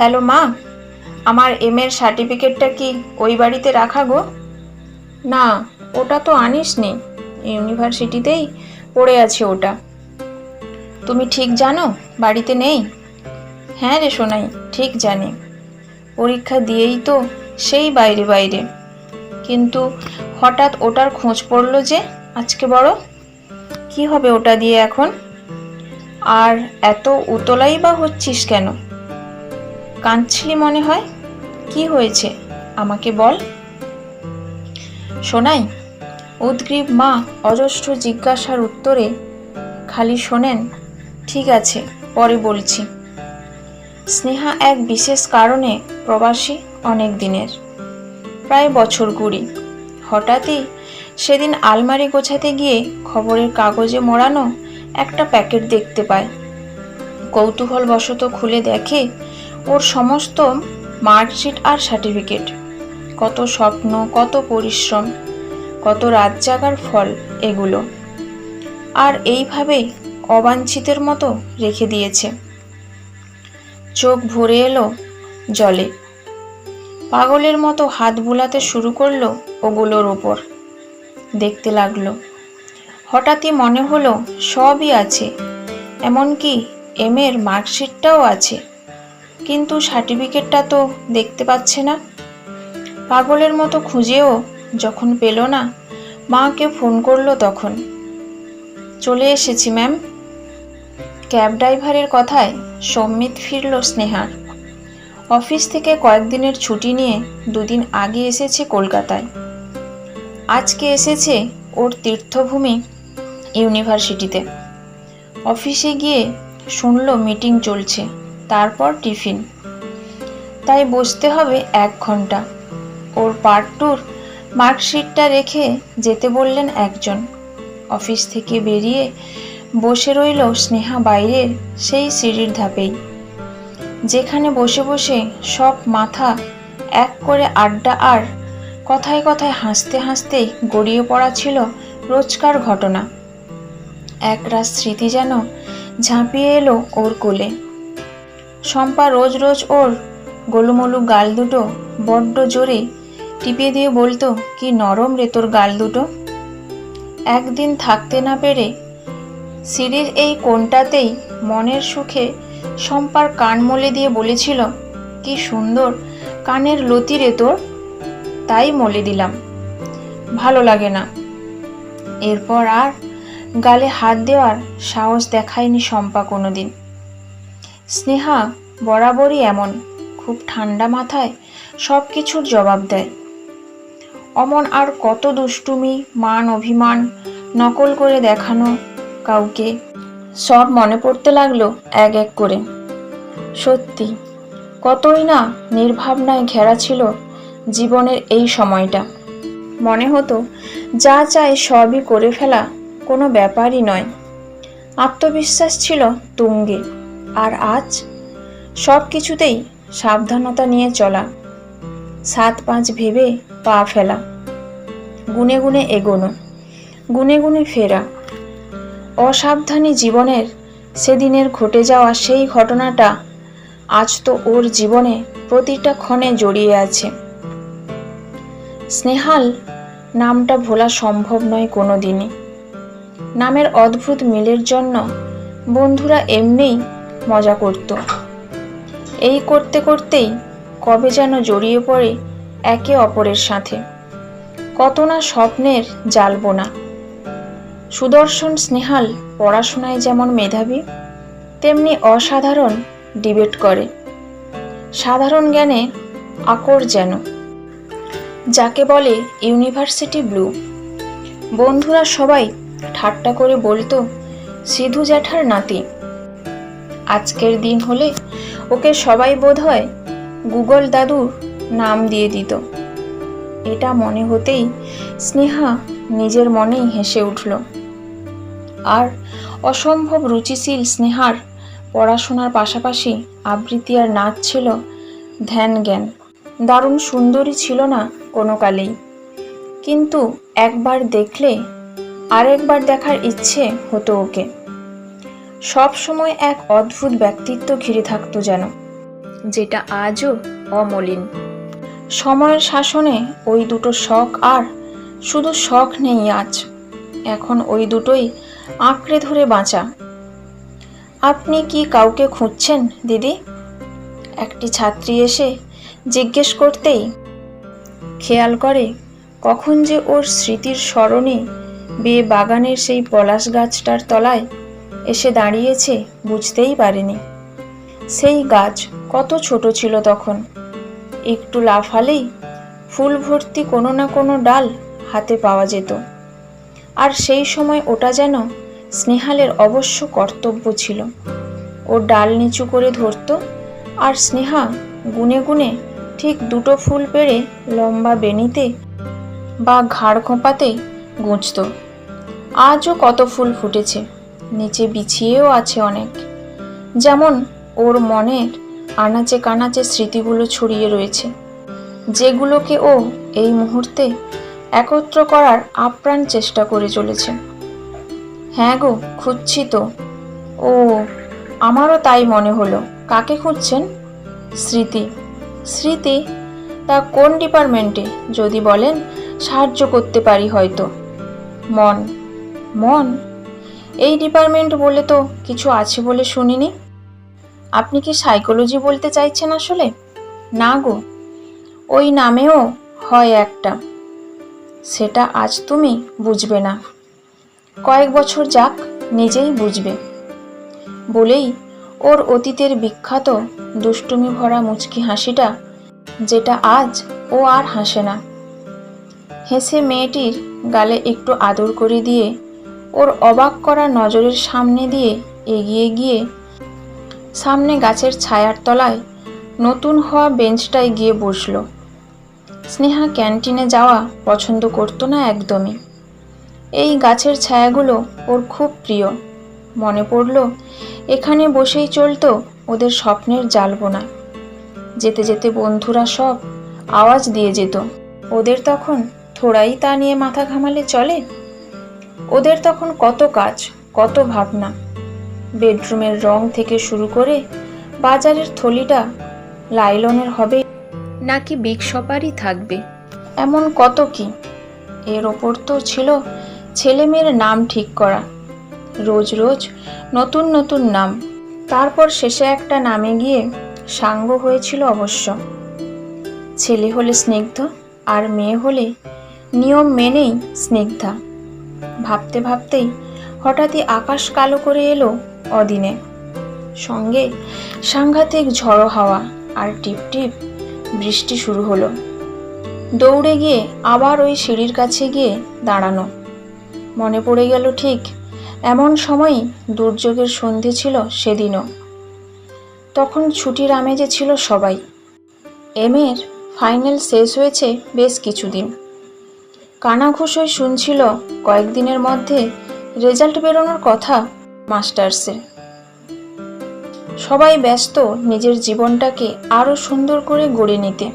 Hello মা, আমার M এর সার্টিফিকেটটা কি ওই বাড়িতে রাখা গো? না, ওটা তো আনিস নি ইউনিভার্সিটিতেই পড়ে আছে ওটা। তুমি ঠিক জানো বাড়িতে নেই? হ্যাঁ রে সোনাই, ঠিক জানি। পরীক্ষা দিয়েই তো সেই বাইরে বাইরে। কিন্তু হঠাৎ ওটার খোঁজ পড়ল যে আজকে বড়। কি হবে ওটা দিয়ে এখন? আর এত উতলাই বা হচ্ছিস কেন? কাঁদছিলি মনে হয়? কি হয়েছে? আমাকে বল। শোনাই, উদ্গ্রীব মা অজস্র জিজ্ঞাসার উত্তরে খালি শোনেন, ঠিক আছে, পরে বলছি। স্নেহা এক বিশেষ কারণে প্রবাসী অনেক দিনের, প্রায় বছর কুড়ি। হঠাৎই সেদিন আলমারি গোছাতে গিয়ে খবরের কাগজে মোড়ানো একটা প্যাকেট দেখতে পায়। কৌতূহলবশত খুলে দেখে ওর সমস্ত মার্কশিট আর সার্টিফিকেট। কত স্বপ্ন, কত পরিশ্রম, কত রাত জাগার ফল এগুলো। আর এইভাবেই অবাঞ্ছিতের মতো রেখে দিয়েছে। চোখ ভরে এলো জলে। পাগলের মতো হাত বুলাতে শুরু করল ওগুলোর ওপর। দেখতে লাগল। হঠাৎই মনে হলো সবই আছে, এমনকি এম এর মার্কশিটটাও আছে। কিন্তু সার্টিফিকেটটা তো দেখতে পাচ্ছে না। পাগলের মতো খুঁজেও যখন পেল না, মাকে ফোন করল তখন। চলে এসেছি, ম্যাম। ক্যাব ড্রাইভারের কথায় সম্মিত ফিরল স্নেহার। অফিস থেকে কয়েকদিনের ছুটি নিয়ে দুদিন আগে এসেছে কলকাতায়। আজকে এসেছে ওর তীর্থভূমি ইউনিভার্সিটিতে। অফিসে গিয়ে শুনলো মিটিং চলছে। তারপর টিফিন। তাই বসতে হবে এক ঘণ্টা। ওর পার্ট টুর মার্কশিটটা রেখে যেতে বললেন একজন। অফিস থেকে বেরিয়ে বসে রইল স্নেহা বাইরের সেই সিঁড়ির ধাপেই। যেখানে বসে বসে সব মাথা এক করে আড্ডা আর কথায় কথায় হাসতে হাসতে গড়িয়ে পড়া ছিল রোজকার ঘটনা। একরাশ স্মৃতি যেন ঝাঁপিয়ে এলো ওর কোলে। শম্পা রোজ রোজ ওর গোলুমলু গাল দুটো বড্ড জোরে টিপিয়ে দিয়ে বলতো, কি নরম রে তোর গাল দুটো। একদিন থাকতে না পেরে সিঁড়ির এই কোনটাতেই মনের সুখে শম্পার কান মলে দিয়ে বলেছিল, কি সুন্দর কানের লতি রে তোর। তাই মলে দিলাম। ভালো লাগে না। এরপর আর গালে হাত দেওয়ার সাহস দেখায়নি শম্পা কোনোদিন। স্নেহা, বরাবরই এমন, খুব ঠান্ডা মাথায় সব কিছুর জবাব দেয়। অমন আর কত দুষ্টুমি, মান অভিমান নকল করে দেখানো কাউকে। সব মনে পড়তে লাগল এক এক করে। সত্যি, কতই না নির্ভাবনায় ঘেরা ছিল জীবনের এই সময়টা। মনে হতো, যা চায় সবই করে ফেলা কোনো ব্যাপারই নয়। আত্মবিশ্বাস ছিল তুঙ্গে। আর আজ? সব কিছুতেই সাবধানতা নিয়ে চলা। সাত পাঁচ ভেবে পা ফেলা। গুনে গুনে এগোনো। গুনে গুনে ফেরা। অসাবধানী জীবনের সেদিনের ঘটে যাওয়া সেই ঘটনাটা আজ তো ওর জীবনে প্রতিটা ক্ষণে জড়িয়ে আছে। স্নেহাল নামটা ভোলা সম্ভব নয় কোনো দিনই নামের অদ্ভুত মিলের জন্য বন্ধুরা এমনিই মজা করত। এই করতে করতেই কবে যেন জড়িয়ে পড়ে একে অপরের সাথে। কত না স্বপ্নের জালবোনা। সুদর্শন স্নেহাল পড়াশোনায় যেমন মেধাবী, তেমনি অসাধারণ ডিবেট করে। সাধারণ জ্ঞানে আকর যেন। যাকে বলে ইউনিভার্সিটি ব্লু। বন্ধুরা সবাই ঠাট্টা করে বলতো, সিধু জ্যাঠার নাতি। আজকের দিন হলে ওকে সবাই বোধহয় গুগল দাদুর নাম দিয়ে দিত। এটা মনে হতেই স্নেহা নিজের মনেই হেসে উঠল। আর অসম্ভব রুচিশীল স্নেহার পড়াশোনার পাশাপাশি আবৃত্তি আর নাচ ছিল ধ্যান জ্ঞান। দারুণ সুন্দরী ছিল না কোনো কালেই। কিন্তু একবার দেখলে আরেকবার দেখার ইচ্ছে হতো ওকে। সব সময় এক অদ্ভুত ব্যক্তিত্ব ঘিরে থাকতো যেন, যেটা আজও অমলিন। সময়ের শাসনে ওই দুটো শখ আর শুধু শখ নেই আজ, এখন ওই দুটোই আঁকড়ে ধরে বাঁচা। আপনি কি কাউকে খুঁজছেন, দিদি? একটি ছাত্রী এসে জিজ্ঞেস করতেই খেয়াল করে কখন যে ওর স্মৃতির স্মরণে বেয়ে বাগানের সেই পলাশ গাছটার তলায় এসে দাঁড়িয়েছে বুঝতেই পারেনি। সেই গাছ কত ছোট ছিল তখন। একটু লাফালেই ফুল ভর্তি কোনো না কোনো ডাল হাতে পাওয়া যেত। আর সেই সময় ওটা যেন স্নেহালের অবশ্য কর্তব্য ছিল। ও ডাল নিচু করে ধরতো আর স্নেহা গুনে গুনে ঠিক দুটো ফুল পেড়ে লম্বা বেনিতে বা ঘাড় খোঁপাতে গুঁজত। আজও কত ফুল ফুটেছে। নিচে বিছিয়েও আছে অনেক। যেমন ওর মনের আনাচে কানাচে স্মৃতিগুলো ছড়িয়ে রয়েছে, যেগুলোকে ও এই মুহূর্তে একত্র করার আপ্রাণ চেষ্টা করে চলেছে। হ্যাঁ গো, খুঁজছি তো। ও, আমারও তাই মনে হলো। কাকে খুঁজছেন? স্মৃতি। স্মৃতি তা কোন ডিপার্টমেন্টে? যদি বলেন, সাহায্য করতে পারি হয়তো। মন। মন? এই ডিপার্টমেন্ট বলে তো কিছু আছে বলে শুনিনি। আপনি কি সাইকোলজি বলতে চাইছেন আসলে? না গো, ওই নামেও হয় একটা। সেটা আজ তুমি বুঝবে না। কয়েক বছর যাক, নিজেই বুঝবে। বলেই ওর অতীতের বিখ্যাত দুষ্টুমি ভরা মুচকি হাসিটা, যেটা আজ ও আর হাসে না। হেসে মেয়েটির গালে একটু আদর করে দিয়ে ওর অবাক করা নজরের সামনে দিয়ে এগিয়ে গিয়ে সামনে গাছের ছায়ার তলায় নতুন হওয়া বেঞ্চটায় গিয়ে বসল। স্নেহা ক্যান্টিনে যাওয়া পছন্দ করতো না একদমই। এই গাছের ছায়াগুলো ওর খুব প্রিয়। মনে পড়ল, এখানে বসেই চলতো ওদের স্বপ্নের জালবোনা। যেতে যেতে বন্ধুরা সব আওয়াজ দিয়ে যেত। ওদের তখন থোড়াই তা নিয়ে মাথা ঘামালে চলে? ওদের তখন কত কাজ কত ভাবনা। বেডরুমের রং থেকে শুরু করে বাজারের থলিটা লাইলনের হবে। নাকি বিগ শপারই থাকবে? এমন কত কি? এর ওপর তো ছিল ছেলে মেয়ের নাম ঠিক করা। রোজ রোজ নতুন নতুন নাম। তারপর শেষে একটা নামে গিয়ে সাঙ্গ হয়েছিল অবশ্য। ছেলে হলে স্নিগ্ধ আর মেয়ে হলে নিয়ম মেনেই স্নিগ্ধা। ভাবতে ভাবতেই হঠাৎই আকাশ কালো করে এলো অদিনে। সঙ্গে সাংঘাতিক ঝড়ো হাওয়া আর টিপ টিপ বৃষ্টি শুরু হলো। দৌড়ে গিয়ে আবার ওই সিঁড়ির কাছে গিয়ে দাঁড়ানো। মনে পড়ে গেল ঠিক এমন সময়ই দুর্যোগের সন্ধে ছিল সেদিনও। তখন ছুটির আমেজে ছিল সবাই। এমের ফাইনাল শেষ হয়েছে বেশ কিছুদিন। কানাঘুষোয় শুনছিল কয়েকদিনের মধ্যে রেজাল্ট বেরোনোর কথা মাস্টার্সের। সবাই ব্যস্ত নিজের জীবনটাকে আরও সুন্দর করে গড়ে নিতে।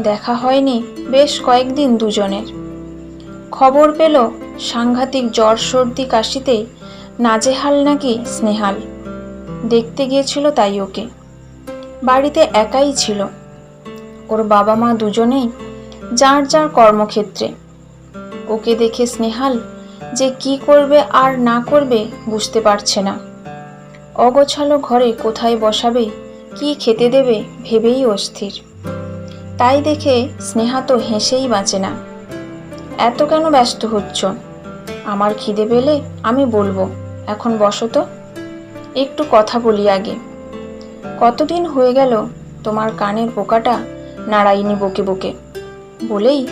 দেখা হয়নি বেশ কয়েকদিন দুজনের। খবর পেল সাংঘাতিক জ্বর সর্দি কাশিতে নাজেহাল নাকি স্নেহাল। দেখতে গিয়েছিল তাই ওকে। বাড়িতে একাই ছিল। ওর বাবা মা দুজনেই যার যার কর্মক্ষেত্রে। ওকে দেখে স্নেহাল যে কি করবে আর না করবে বুঝতে পারছে না। অগোছালো ঘরে কোথায় বসাবে, কি খেতে দেবে ভেবেই অস্থির। তাই দেখে স্নেহা তো হেসেই বাঁচে না। এত কেন ব্যস্ত হচ্ছ? আমার খিদে পেলে আমি বলব, এখন বসো তো। একটু কথা বলি আগে। কতদিন হয়ে গেল তোমার কানের পোকাটা নাড়াইনি বকে বকে। বলেই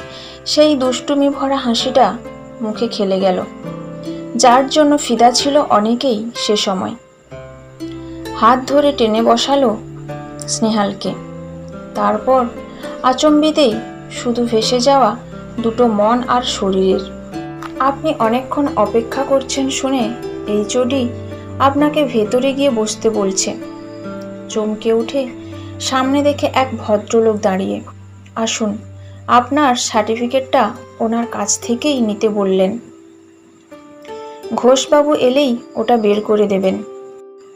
সেই দুষ্টুমি ভরা হাসিটা মুখে খেলে গেল। যার জন্য ফিদা ছিল অনেকেই সে সময়। হাত ধরে টেনে বসালো স্নেহালকে। তারপর আচম্বিতেই শুধু ভেসে যাওয়া দুটো মন আর শরীরের। আপনি অনেকক্ষণ অপেক্ষা করছেন শুনে এই চডি আপনাকে ভেতরে গিয়ে বসতে বলছে। চমকে উঠে সামনে দেখে এক ভদ্রলোক দাঁড়িয়ে। আসুন। আপনার সার্টিফিকেটটা ওনার কাছ থেকেই নিতে বললেন। ঘোষবাবু এলেই ওটা বের করে দেবেন।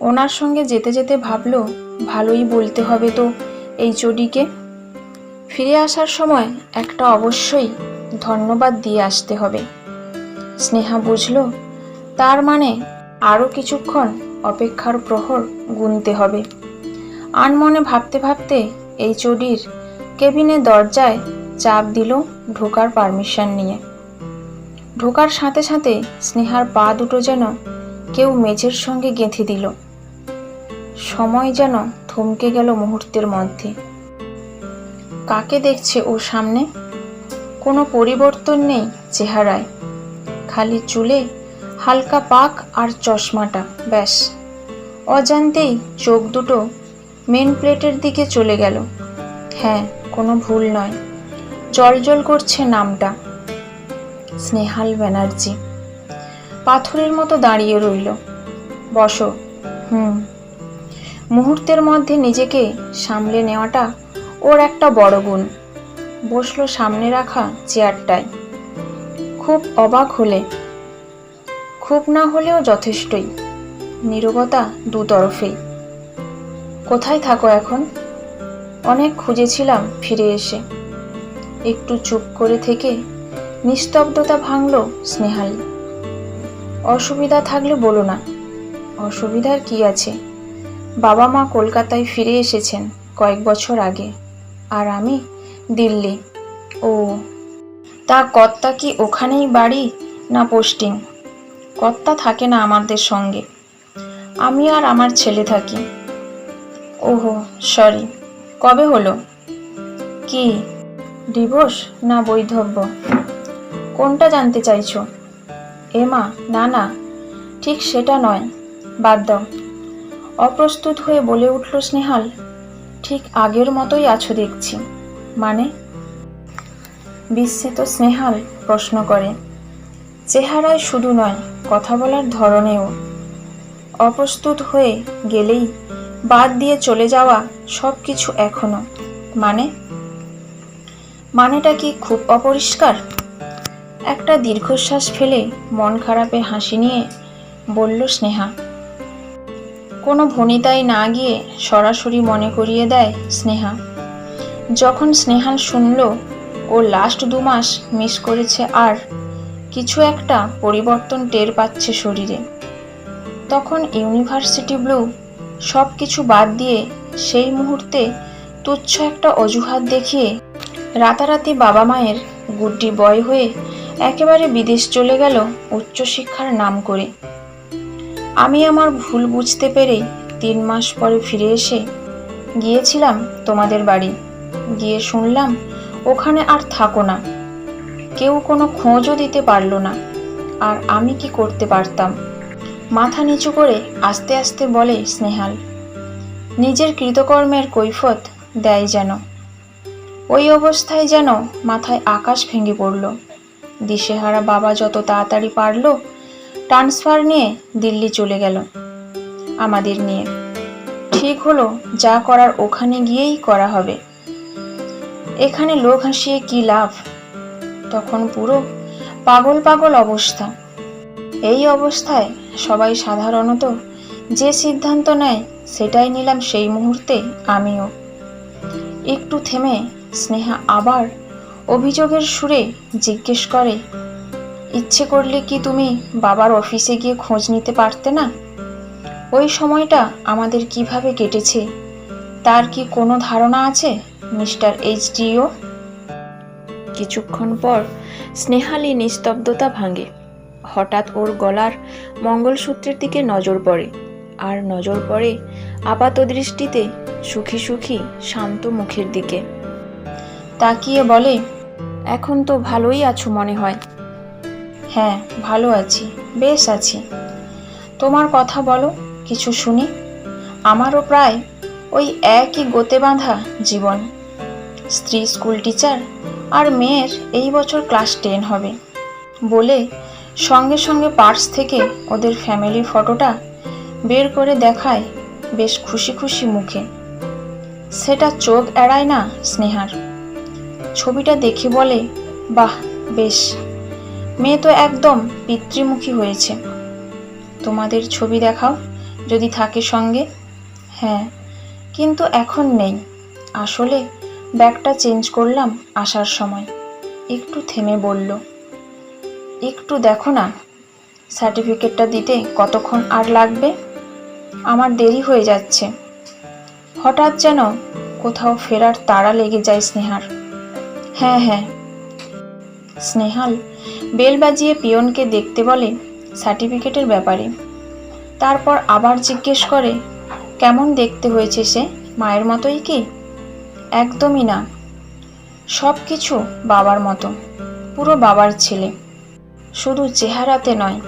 ওনার সঙ্গে যেতে যেতে ভাবলো, ভালোই বলতে হবে তো এই চটিকে। ফিরে আসার সময় একটা অবশ্যই ধন্যবাদ দিয়ে আসতে হবে। স্নেহা বুঝল, তার মানে আরও কিছুক্ষণ অপেক্ষার প্রহর গুনতে হবে। আনমনে ভাবতে ভাবতে এই চটির কেবিনের দরজায় চাপ দিল ঢোকার পারমিশন নিয়ে। ঢোকার সাথে সাথে স্নেহার পা দুটো যেন কেউ মেঝের সঙ্গে গেঁথে দিল। সময় যেন থমকে গেল মুহূর্তের মধ্যে। কাকে দেখছে ও সামনে? কোনো পরিবর্তন নেই চেহারায়। খালি চুলে হালকা পাক আর চশমাটা, ব্যাস। অজান্তেই চোখ দুটো মেন প্লেটের দিকে চলে গেল। হ্যাঁ কোনো ভুল নয়। জল করছে নামটা। স্নেহাল ব্যানার্জি। পাথরের মতো দাঁড়িয়ে রইল। বসো। হুম। মুহূর্তের মধ্যে নিজেকে সামলে নেওয়াটা ওর একটা বড় গুণ। বসল সামনে রাখা চেয়ারটায়। খুব অবাক হলে। খুব না হলেও যথেষ্টই। নীরবতা দু তরফেই। কোথায় থাকো এখন? অনেক খুঁজেছিলাম ফিরে এসে। একটু চুপ করে থেকে নিস্তব্ধতা ভাঙল স্নেহাল। অসুবিধা থাকলে বলো না। অসুবিধার কি আছে? বাবা মা কলকাতায় ফিরে এসেছেন কয়েক বছর আগে। আর আমি দিল্লি। ও, তা কর্তা কি ওখানেই বাড়ি না পোস্টিং? কর্তা থাকে না আমাদের সঙ্গে। আমি আর আমার ছেলে থাকি। ওহো, সরি। কবে হলো? কি? ডিভোর্স না বৈধব্য? কোনটা জানতে চাইছো? এমা না না, ঠিক সেটা নয়, বাদ দাও। অপ্রস্তুত হয়ে বলে উঠল স্নেহাল, ঠিক আগের মতোই আছো দেখছি। মানে? বিস্মিত স্নেহাল প্রশ্ন করে, চেহারায় শুধু নয়, কথা বলার ধরনেও। অপ্রস্তুত হয়ে গেলেই বাদ দিয়ে চলে যাওয়া সব কিছু এখনও। মানে? মানেটা কি খুব অপরিষ্কার? একটা দীর্ঘশ্বাস ফেলে মন খারাপে হাসি নিয়ে বলল স্নেহা, কোনো ভনিতায় না গিয়ে সরাসরি মনে করিয়ে দেয় স্নেহা। যখন স্নেহাল শুনল, ও লাস্ট দু মাস মিস করেছে আর কিছু একটা পরিবর্তন টের পাচ্ছে শরীরে। তখন ইউনিভার্সিটি ব্লু সব কিছু বাদ দিয়ে সেই মুহূর্তে তুচ্ছ একটা অজুহাত দেখিয়ে রাতারাতি বাবা মায়ের গুড্ডি বয় হয়ে একেবারে বিদেশ চলে গেল উচ্চশিক্ষার নাম করে। আমি আমার ভুল বুঝতে পেরেই তিন মাস পরে ফিরে এসে গিয়েছিলাম তোমাদের বাড়ি। গিয়ে শুনলাম ওখানে আর থাকো না। কেউ কোনো খোঁজও দিতে পারল না। আর আমি কি করতে পারতাম? মাথা নিচু করে আস্তে আস্তে বলে স্নেহাল, নিজের কৃতকর্মের কৈফত দেয় যেন। ওই অবস্থায় যেন মাথায় আকাশ ভেঙে পড়ল। দিশেহারা বাবা যত তাড়াতাড়ি পারল ট্রান্সফার নিয়ে দিল্লি চলে গেল আমাদের নিয়ে। ঠিক হলো, যা করার ওখানে গিয়েই করা হবে। এখানে লোক হাসিয়ে কি লাভ? তখন পুরো পাগল পাগল অবস্থা। এই অবস্থায় সবাই সাধারণত যে সিদ্ধান্ত নেয়, সেটাই নিলাম সেই মুহূর্তে আমিও। একটু থেমে স্নেহা আবার অভিযোগের সুরে জিজ্ঞেস করে, ইচ্ছে করলে কি তুমি বাবার অফিসে গিয়ে খোঁজ নিতে পারতে না? ওই সময়টা আমাদের কীভাবে কেটেছে? তার কি কোনো ধারণা আছে, মিস্টার এইচডিও কিছুক্ষণ পর স্নেহালি নিস্তব্ধতা ভাঙে। হঠাৎ ওর গলার মঙ্গলসূত্রের দিকে নজর পড়ে, আর নজর পড়ে আপাত দৃষ্টিতে সুখী সুখী শান্ত মুখের দিকে। তাকিয়ে বলে, এখন তো ভালোই আছো মনে হয়? হ্যাঁ ভালো আছি, বেশ আছি। তোমার কথা বলো, কিছু শুনি? আমারও প্রায় ওই একই গোতে বাঁধা জীবন। স্ত্রী, স্কুল টিচার আর মেয়ের এই বছর ক্লাস টেন হবে। বলে সঙ্গে সঙ্গে পার্স থেকে ওদের ফ্যামিলি ফটোটা বের করে দেখায় বেশ খুশি খুশি মুখে। সেটা চোখ এড়ায় না, স্নেহার। ছবিটা দেখে বলে, বাহ, বেশ। মেয়ে তো একদম পিতৃমুখী হয়েছে। তোমাদের ছবি দেখাও, যদি থাকে সঙ্গে? হ্যাঁ কিন্তু এখন নেই। আসলে ব্যাগটা চেঞ্জ করলাম আসার সময়। একটু থেমে বলল, একটু দেখো না, সার্টিফিকেটটা দিতে কতক্ষণ আর লাগবে? আমার দেরি হয়ে যাচ্ছে। হঠাৎ যেন কোথাও ফেরার তাড়া লেগে যায় স্নেহার। হ্যাঁ হ্যাঁ। স্নেহাল বেল বাজিয়ে পিয়নকে দেখতে বলে সার্টিফিকেটের ব্যাপারে। তারপর আবার জিজ্ঞেস করে, কেমন দেখতে হয়েছে সে? মায়ের মতোই কি? একদমই না। সব কিছু বাবার মতো। পুরো বাবার ছেলে। শুধু চেহারাতে নয়,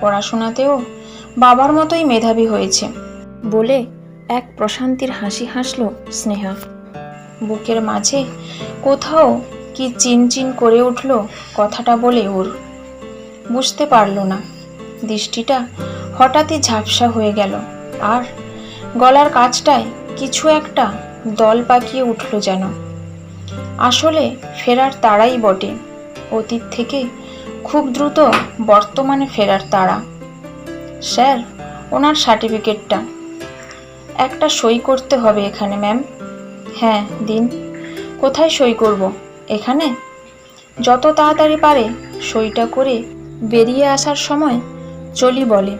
পড়াশোনাতেও বাবার মতোই মেধাবী হয়েছে। বলে এক প্রশান্তির হাসি হাসল স্নেহা। বুকের মাঝে। কোথাও কি চিনচিন করে উঠল কথাটা বলে ওর। বুঝতে পারল না। দৃষ্টিটা হঠাৎই ঝাপসা হয়ে গেল। আর গলার কাছটায় কিছু একটা দল পাকিয়ে উঠল যেন। আসলে ফেরার তারাই বটে। অতীত থেকে খুব দ্রুত বর্তমানে ফেরার তাড়া স্যার, ওনার সার্টিফিকেটটা। একটা সই করতে হবে এখানে, ম্যাম। হ্যাঁ দিন। কোথায় সই করব? এখানে? যত তাড়াতাড়ি পারে, সইটা করে বেরিয়ে আসার সময় চলি বলে।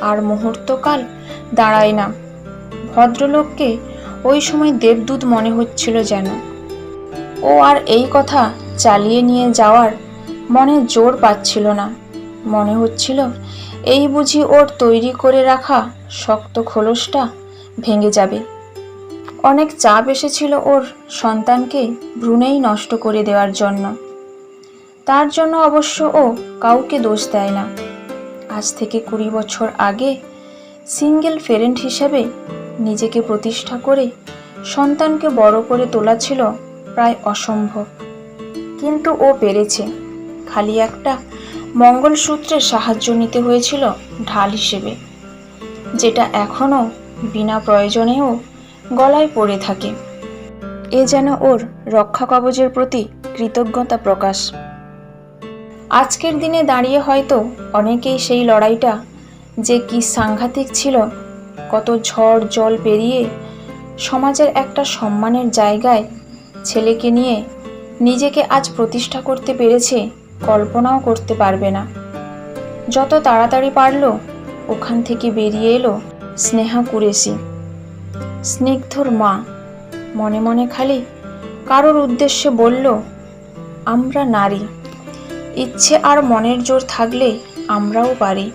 আর মুহূর্তকাল দাঁড়ায় না। ভদ্রলোককে ওই সময় দেবদূত মনে হচ্ছিল যেন। ও আর এই কথা চালিয়ে নিয়ে যাওয়ার মনে জোর পাচ্ছিল না। মনে হচ্ছিল এই বুঝি ওর তৈরি করে রাখা শক্ত খোলসটা ভেঙে যাবে। অনেক চাপ এসেছিল ওর সন্তানকে ভ্রূণেই নষ্ট করে দেওয়ার জন্য। তার জন্য অবশ্য ও কাউকে দোষ দেয় না। আজ থেকে কুড়ি বছর আগে সিঙ্গেল ফেরেন্ট হিসেবে নিজেকে প্রতিষ্ঠা করে সন্তানকে বড় করে তোলা ছিল প্রায় অসম্ভব। কিন্তু ও পেরেছে। খালি একটা মঙ্গলসূত্রের সাহায্য নিতে হয়েছিল ঢাল হিসেবে, যেটা এখনও বিনা প্রয়োজনেও গলায় পড়ে থাকে। এ যেন ওর রক্ষা কবচের প্রতি কৃতজ্ঞতা প্রকাশ। আজকের দিনে দাঁড়িয়ে হয়তো অনেকেই সেই লড়াইটা যে কি সাংঘাতিক ছিল, কত ঝড় জল পেরিয়ে সমাজের একটা সম্মানের জায়গায় ছেলেকে নিয়ে নিজেকে আজ প্রতিষ্ঠা করতে পেরেছে কল্পনাও করতে পারবে না। যত তাড়াতাড়ি পারল, ওখান থেকে বেরিয়ে এলো স্নেহা কুরেশি। স্নিগ্ধর মা মনে মনে খালি কারোর উদ্দেশ্যে বলল, আমরা নারী। ইচ্ছে আর মনের জোর থাকলে আমরাও পারি।